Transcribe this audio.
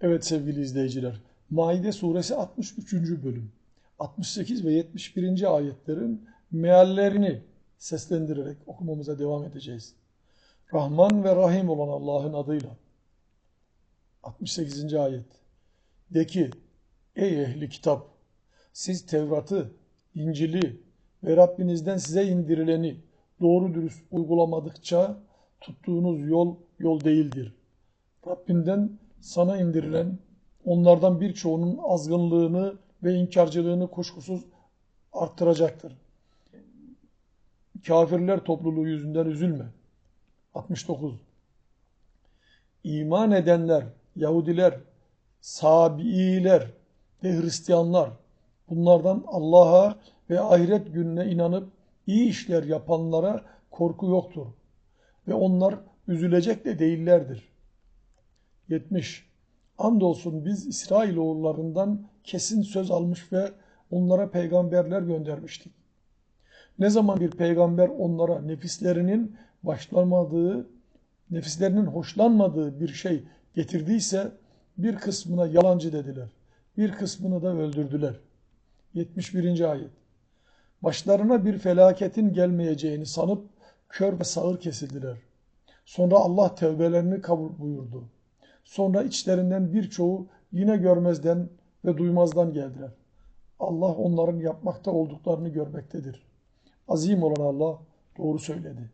Evet sevgili izleyiciler, Maide suresi 63. bölüm, 68 ve 71. ayetlerin meallerini seslendirerek okumamıza devam edeceğiz. Rahman ve Rahim olan Allah'ın adıyla. 68. ayet. De ki, ey ehli kitap, siz Tevrat'ı, İncil'i ve Rabbinizden size indirileni doğru dürüst uygulamadıkça tuttuğunuz yol yol değildir. Rabbinden sana indirilen onlardan birçoğunun azgınlığını ve inkarcılığını kuşkusuz arttıracaktır. Kafirler topluluğu yüzünden üzülme. 69. İman edenler, Yahudiler, Sabiiler ve Hristiyanlar bunlardan Allah'a ve ahiret gününe inanıp iyi işler yapanlara korku yoktur. Ve onlar üzülecek de değillerdir. 70. Andolsun biz İsrailoğullarından kesin söz almış ve onlara peygamberler göndermiştik. Ne zaman bir peygamber onlara nefislerinin başlamadığı, nefislerinin hoşlanmadığı bir şey getirdiyse bir kısmına yalancı dediler. Bir kısmını da öldürdüler. 71. ayet. Başlarına bir felaketin gelmeyeceğini sanıp kör ve sağır kesildiler. Sonra Allah tevbelerini kabul buyurdu. Sonra içlerinden birçoğu yine görmezden ve duymazdan geldiler. Allah onların yapmakta olduklarını görmektedir. Azim olan Allah doğru söyledi.